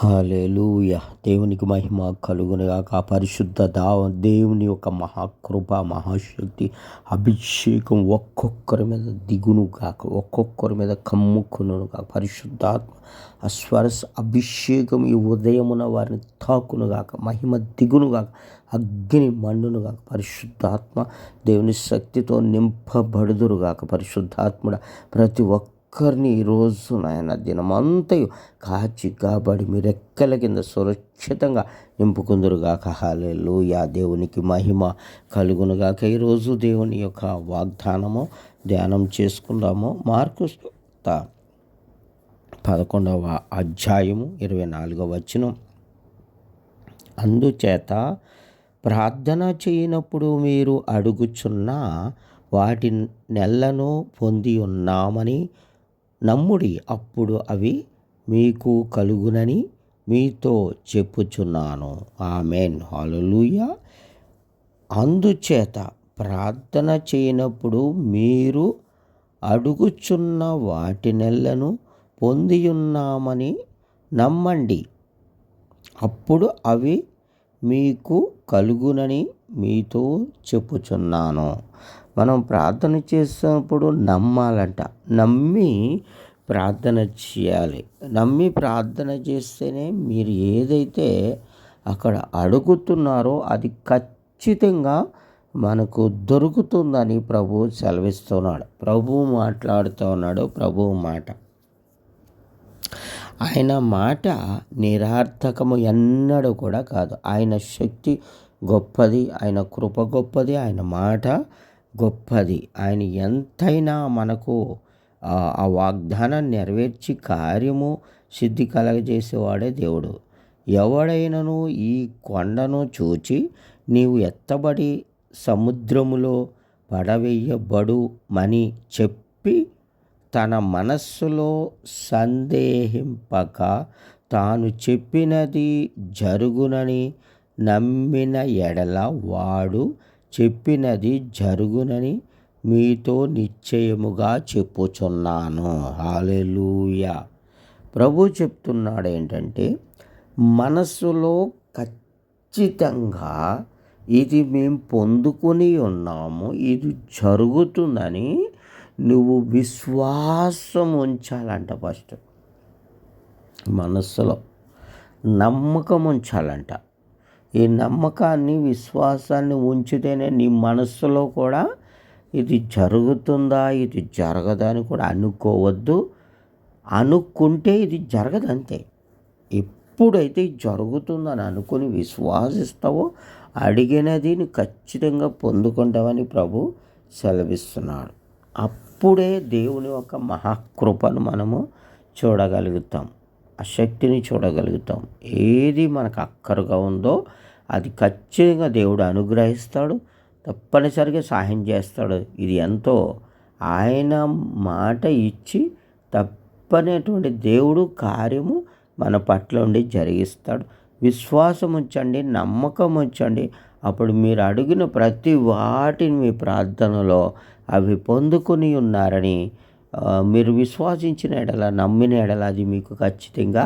Hallelujah దేవునికి మహిమ కలుగునుగాక. పరిశుద్ధ దావ దేవుని యొక్క మహాకృప మహాశక్తి అభిషేకం ఒక్కొక్కరి మీద దిగును గాక ఒక్కొక్కరి మీద కమ్ముకును కాక పరిశుద్ధాత్మ అస్వరస్ అభిషేకం ఈ ఉదయమున వారిని తాకును గాక మహిమ దిగును గాక అగ్ని మండును గాక పరిశుద్ధాత్మ దేవుని శక్తితో నింపబడుదురు గాక పరిశుద్ధాత్ముడ ప్రతి ఒక్క ఒక్కరిని ఈరోజు నాయన దినమంతయు కాచి కాబడి మీ రెక్కల కింద సురక్షితంగా నింపుకుందరుగాక. యా దేవునికి మహిమ కలుగునుగాక. ఈరోజు దేవుని యొక్క వాగ్దానము ధ్యానం చేసుకుందాము. మార్కు పదకొండవ అధ్యాయము ఇరవై నాలుగవ వచనం. అందుచేత ప్రార్థన చేయనప్పుడు మీరు అడుగుచున్న వాటి నెలను పొంది ఉన్నామని నమ్ముడి అప్పుడు అవి మీకు కలుగునని మీతో చెప్పుచున్నాను. ఆమెన్. హాలూయ అందుచేత ప్రార్థన చేయనప్పుడు మీరు అడుగుచున్న వాటి నెలను పొందియున్నామని నమ్మండి. అప్పుడు అవి మీకు కలుగునని మీతో చెప్పుచున్నాను. మనం ప్రార్థన చేసినప్పుడు నమ్మాలంట. నమ్మి ప్రార్థన చేయాలి. నమ్మి ప్రార్థన చేస్తేనే మీరు ఏదైతే అక్కడ అడుగుతున్నారో అది ఖచ్చితంగా మనకు దొరుకుతుందని ప్రభు సెలవిస్తున్నాడు. ప్రభు మాట్లాడుతూ ఉన్నాడు. ప్రభువు మాట. ఆయన మాట నిరార్థకము ఎన్నడూ కూడా కాదు. ఆయన శక్తి గొప్పది ఆయన కృప గొప్పది ఆయన మాట గొప్పది. ఆయన ఎంతైనా మనకు ఆ వాగ్దానం నెరవేర్చి కార్యము సిద్ధి కలగజేసేవాడే దేవుడు. ఎవడైనను ఈ కొండను చూచి నీవు ఎత్తబడి సముద్రములో పడవేయబడు మని చెప్పి తన మనస్సులో సందేహింపక తాను చెప్పినది జరుగునని నమ్మిన ఎడల వాడు చెప్పినది జరుగునని మీతో నిశ్చయముగా చెప్పుచున్నాను. హాలెలూయ ప్రభు చెప్తున్నాడు ఏంటంటే మనస్సులో ఖచ్చితంగా ఇది మేము పొందుకొని ఉన్నాము ఇది జరుగుతుందని నువ్వు విశ్వాసం ఉంచాలంట ఫస్ట్. మనస్సులో నమ్మకం ఉంచాలంట ఈ నమ్మకాన్ని విశ్వాసాన్ని ఉంచితేనే నీ మనస్సులో కూడా ఇది జరుగుతుందా ఇది జరగదా అని కూడా అనుకోవద్దు. అనుకుంటే ఇది జరగదంతే. ఎప్పుడైతే జరుగుతుందని అనుకుని విశ్వాసిస్తావో అడిగినది ఖచ్చితంగా పొందుకుంటావని ప్రభు సెలవిస్తున్నాడు. అప్పుడే దేవుని యొక్క మహాకృపను మనము చూడగలుగుతాం. ఆ శక్తిని చూడగలుగుతాం. ఏది మనకు అక్కరుగా ఉందో అది ఖచ్చితంగా దేవుడు అనుగ్రహిస్తాడు. తప్పనిసరిగా సహాయం చేస్తాడు. ఇది ఎంతో ఆయన మాట ఇచ్చి తప్పనేటువంటి దేవుడు కార్యము మన పట్ల ఉండి జరిగిస్తాడు. విశ్వాసం ఉంచండి నమ్మకం ఉంచండి అప్పుడు మీరు అడిగిన ప్రతి వాటిని మీ ప్రార్థనలో అవి పొందుకొని ఉన్నారని మీరు విశ్వాసించిన ఎడల నమ్మిన ఎడల అది మీకు ఖచ్చితంగా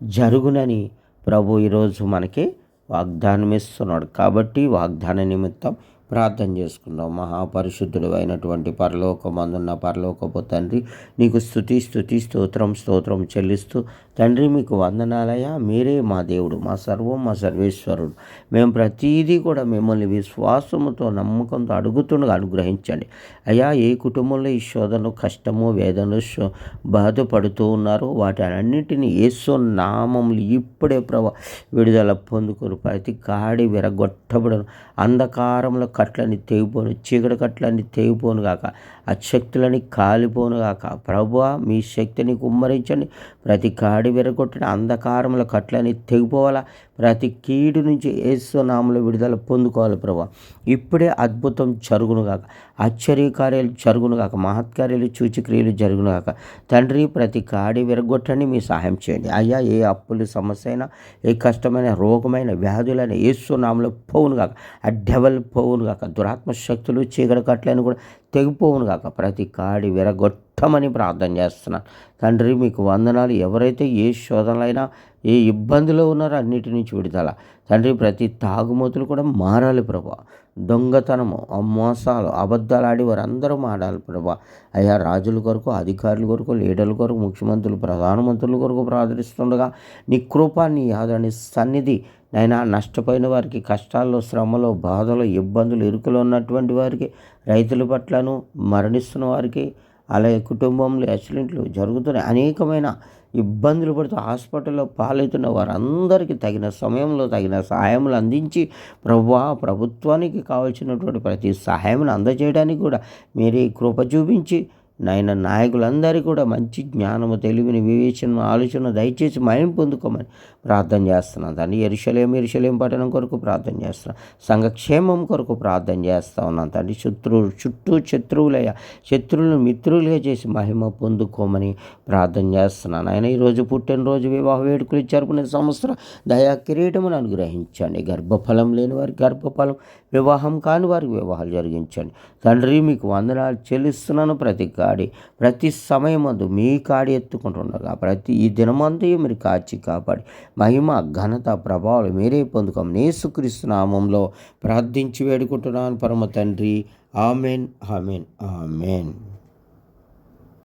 జరుగునని ప్రభు ఈరోజు మనకి వాగ్దానం ఇస్తున్నాడు కాబట్టి వాగ్దాన నిమిత్తం ప్రార్థన చేసుకుందాం. మహాపరిశుద్ధుడు అయినటువంటి పరలోకమందున్న పరలోకపు తండ్రి నీకు స్థుతి స్థుతి స్తోత్రం స్తోత్రం చెల్లిస్తూ తండ్రి మీకు వందనాలయ్యా. మీరే మా దేవుడు మా సర్వం మా సర్వేశ్వరుడు. మేము ప్రతీదీ కూడా మిమ్మల్ని విశ్వాసముతో నమ్మకంతో అడుగుతుండగా అనుగ్రహించండి. అయ్యా ఏ కుటుంబంలో ఈ శోధన కష్టము వేదనలు బాధపడుతూ ఉన్నారో వాటి అన్నింటినీ ఏసో నామములు ఇప్పుడే ప్రభ విడుదల పొందుకుని ప్రతి కాడి విరగొట్టబడను. అంధకారంలో కట్లని తెగిపోను. చీకటి కట్లని తెగిపోను గాక. అశక్తులని కాలిపోను గాక. ప్రభు మీ శక్తిని కుమ్మరించండి. ప్రతి కాడి విరగొట్టిన అంధకారముల కట్లని తెగిపోవాలా? ప్రతి కీడు నుంచి ఏసునామలో విడుదల పొందుకోవాలి ప్రభా. ఇప్పుడే అద్భుతం జరుగునుగాక ఆశ్చర్యకార్యాలు జరుగునుగాక మహత్కార్యాలు సూచక్రియలు జరుగునుగాక తండ్రి ప్రతి కాడి విరగొట్టండి మీ సహాయం చేయండి. అయ్యా ఏ అప్పులు సమస్య అయినా ఏ కష్టమైన రోగమైన వ్యాధులైన ఏసునామలో పోవునుగాక ఆ డెవల్ పోవునుగాక దురాత్మ శక్తులు చీకటి కట్లని కూడా తెగిపోవునుగాక ప్రతి కాడి విరగొట్ట ఉత్తమని ప్రార్థన చేస్తున్నాను. తండ్రి మీకు వందనాలు. ఎవరైతే ఏ శోధనలైనా ఏ ఇబ్బందిలో ఉన్నారో అన్నిటి నుంచి విడుదల. తండ్రి ప్రతి తాగుమతులు కూడా మారాలి ప్రభా. దొంగతనము మోసాలు అబద్ధాలు ఆడి వారందరూ మారాలి ప్రభా. అయ్యా రాజుల కొరకు అధికారుల కొరకు లీడర్ల కొరకు ముఖ్యమంత్రులు ప్రధానమంత్రుల కొరకు ప్రార్థిస్తుండగా నీ కృప నీ ఆదరణ సన్నిధి నైనా నష్టపోయిన వారికి కష్టాల్లో శ్రమలో బాధలు ఇబ్బందులు ఇరుకులో ఉన్నటువంటి వారికి రైతుల పట్లను మరణిస్తున్న వారికి అలాగే కుటుంబంలో యాక్సిడెంట్లు జరుగుతున్నాయి. అనేకమైన ఇబ్బందులు పడుతూ హాస్పిటల్లో పాలవుతున్న వారందరికీ తగిన సమయంలో తగిన సహాయములు అందించి ప్రభువా ప్రభుత్వానికి కావాల్సినటువంటి ప్రతి సహాయం అందజేయడానికి కూడా మీరే కృప చూపించి నాయన నాయకులందరికీ కూడా మంచి జ్ఞానము తెలివిని వివేచన ఆలోచన దయచేసి మయం పొందుకోమని ప్రార్థన చేస్తున్నాను తండ్రి ఎరుషలేం ఎరుషలేం పట్టణం కొరకు ప్రార్థన చేస్తున్నాను సంఘక్షేమం కొరకు ప్రార్థన చేస్తా ఉన్నాను తండ్రి శత్రువు చుట్టూ శత్రువులయ్యా శత్రువులను మిత్రులుగా చేసి మహిమ పొందుకోమని ప్రార్థన చేస్తున్నాను ఆయన ఈరోజు పుట్టినరోజు వివాహ వేడుకలు జరుపుకునే సంవత్సరం దయా కిరీటమును అనుగ్రహించండి. గర్భఫలం లేని వారికి గర్భఫలం వివాహం కాని వారికి వివాహాలు జరిగించండి. తండ్రి మీకు వందనాలు చెల్లిస్తున్నాను ప్రతి కాడి ప్రతి సమయమందు మీ కాడి ఎత్తుకుంటుండగా ప్రతి ఈ దినమందు మీరు కాచి కాపాడి మహిమ ఘనత ప్రభావాలు మీరే పొందుకోం. నేసుక్రీస్తు నామంలో ప్రార్థించి వేడుకుంటున్నాను. పరమ తండ్రి. Amen amen amen.